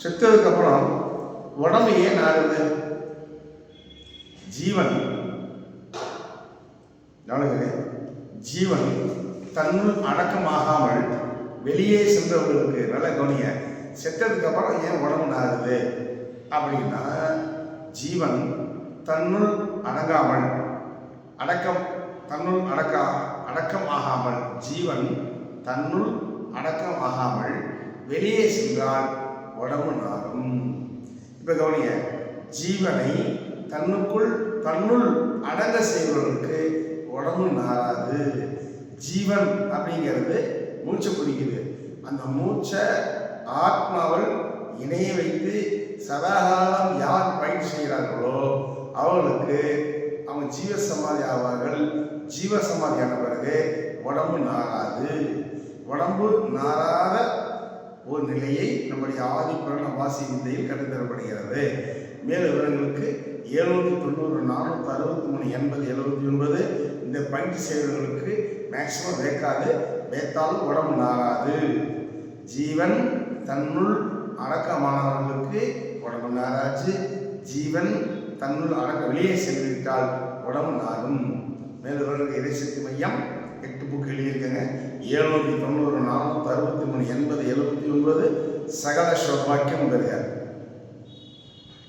செத்ததுக்கப்புறம் உடம்பு ஏன் ஆகுது ஜீவன். கவனிக்கிறேன் ஜீவன் தன்னுள் அடக்கமாகாமல் வெளியே சென்றவர்களுக்கு நல்ல கவனிய செத்ததுக்கு அப்புறம் ஏன் உடம்பு நாடுது அப்படின்னா ஜீவன் தன்னுள் அடங்காமல் அடக்கம் தன்னுள் அடக்கா அடக்கம் ஆகாமல் ஜீவன் தன்னுள் அடக்கம் ஆகாமல் வெளியே சென்றால் உடம்பு நாரும் இப்போ கவனிய ஜீவனை தன்னுக்குள் தன்னுள் அடங்க செய்வதற்கு உடம்பு நாராது. ஜீவன் அப்படிங்கிறது மூச்சை பிடிக்குது. அந்த மூச்சை ஆத்மாவில் இணைய வைத்து சதாகாலம் யார் பயிற்சி செய்கிறார்களோ அவர்களுக்கு அவங்க ஜீவ சமாதி ஆவார்கள். ஜீவ சமாதி ஆன பிறகு உடம்பு நாராது. உடம்பு நாராத ஒரு நிலையை நம்முடைய ஆதி வாசி வித்தையில் கற்றுத்தரப்படுகிறது மேலும் விவரங்களுக்கு எழுநூற்றி தொண்ணூறு நானூற்றி அறுபத்தி மூணு எண்பது எழுபத்தி ஒன்பது. இந்த பங்கு செய்வர்களுக்கு மேக்சிமம் வேக்காது வேத்தாலும் உடம்பு நாராது. ஜீவன் தன்னுள் அடக்கமானவர்களுக்கு உடம்பு நாராச்சு ஜீவன் தன்னுள் அடக்க வெளியே சென்றுவிட்டால் உடம்பு நாரும். மேலும் விவரங்களுக்கு இறைசக்தி மையம் எட்டு புக்கு எழுதியிருக்கேங்க. எழுநூற்றி தொண்ணூறு நாள் என்பது சகல சௌபாக்கியம் கிடையாது